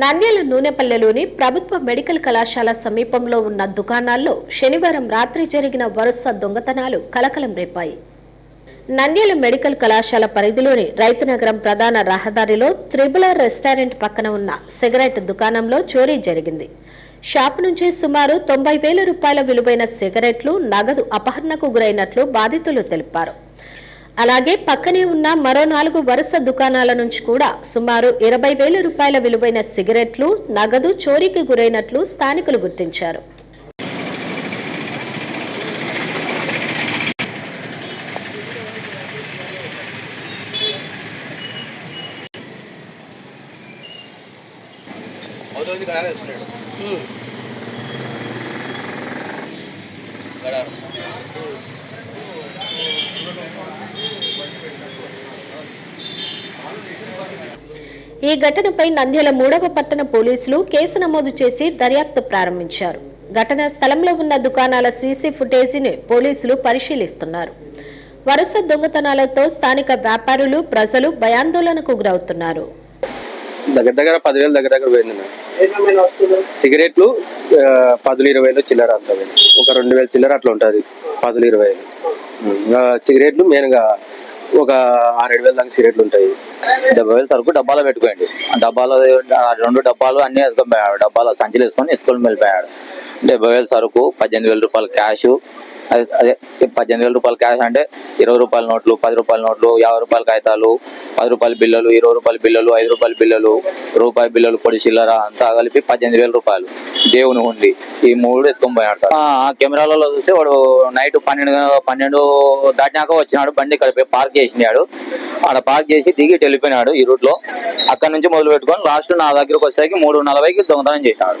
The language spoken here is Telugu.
నంద్యాల నూనెపల్లెలోని ప్రభుత్వ మెడికల్ కళాశాల సమీపంలో ఉన్న దుకాణాల్లో శనివారం రాత్రి జరిగిన వరుస దొంగతనాలు కలకలం రేపాయి. నంద్యాల మెడికల్ కళాశాల పరిధిలోని రైతునగరం ప్రధాన రహదారిలో త్రిబులర్ రెస్టారెంట్ పక్కన ఉన్న సిగరెట్ దుకాణంలో చోరీ జరిగింది. షాప్ నుంచి సుమారు తొంభై వేల రూపాయల విలువైన సిగరెట్లు నగదు అపహరణకు గురైనట్లు బాధితులు తెలిపారు. అలాగే పక్కనే ఉన్న మరో నాలుగు వరుస దుకాణాల నుంచి కూడా సుమారు ఇరవై వేల రూపాయల విలువైన సిగరెట్లు నగదు చోరీకి గురైనట్లు స్థానికులు గుర్తించారు. అవుతుంది ఈ ఘటనపై నంద్యాల మూడవ పట్టణ పోలీసులు కేసు నమోదు చేసి దర్యాప్తు ప్రారంభించారు. ఘటనా స్థలంలో ఉన్న దుకాణాల సీసీ ఫుటేజీని పోలీసులు పరిశీలిస్తున్నారు. వరుస దొంగతనాలతో స్థానిక వ్యాపారులు ప్రజలు భయాందోళనకు గురవుతున్నారు. దగ్గర దగ్గర పదివేలు దగ్గర దగ్గర పోయింది మేడం. సిగరెట్లు పదులు ఇరవై వేలు చిల్లర అంత ఒక రెండు వేలు చిల్లర అట్లా ఉంటుంది. పదులు ఇరవై వేలు సిగరెట్లు మెయిన్గా ఒక ఆరేడు వేల దాకా సిగరెట్లు ఉంటాయి. డెబ్బై వేలు సరుకు డబ్బాలో పెట్టుకోండి. ఆ డబ్బాలో ఆ రెండు డబ్బాలు అన్ని ఎత్తుకొని పోయాడు. డబ్బాలో సంచులు వేసుకొని ఎత్తుకొని వెళ్ళిపోయాడు. డెబ్బై వేలు సరుకు పద్దెనిమిది వేల రూపాయలు క్యాష్ అదే అదే పద్దెనిమిది వేల రూపాయలు క్యాష్ అంటే ఇరవై రూపాయల నోట్లు పది రూపాయల నోట్లు యాభై రూపాయల కాగితాలు పది రూపాయల బిల్లలు ఇరవై రూపాయల బిల్లలు ఐదు రూపాయల బిల్లలు రూపాయి బిల్లలు పొడి చిల్లర అంతా కలిపి పద్దెనిమిది వేల రూపాయలు దేవుని ఉండి ఈ మూడు ఎత్తుకొని పోయాడు సార్. ఆ కెమెరాలలో చూస్తే వాడు నైట్ పన్నెండు పన్నెండు దాటినాక వచ్చినాడు బండి కలిపి పార్క్ చేసినాడు. ఆడ పార్క్ చేసి దిగి వెళ్ళిపోయినాడు ఈ రూట్లో. అక్కడ నుంచి మొదలు పెట్టుకొని లాస్ట్ నా దగ్గరకు వచ్చేసరికి మూడు నలభైకి దొంగతనం చేసినాడు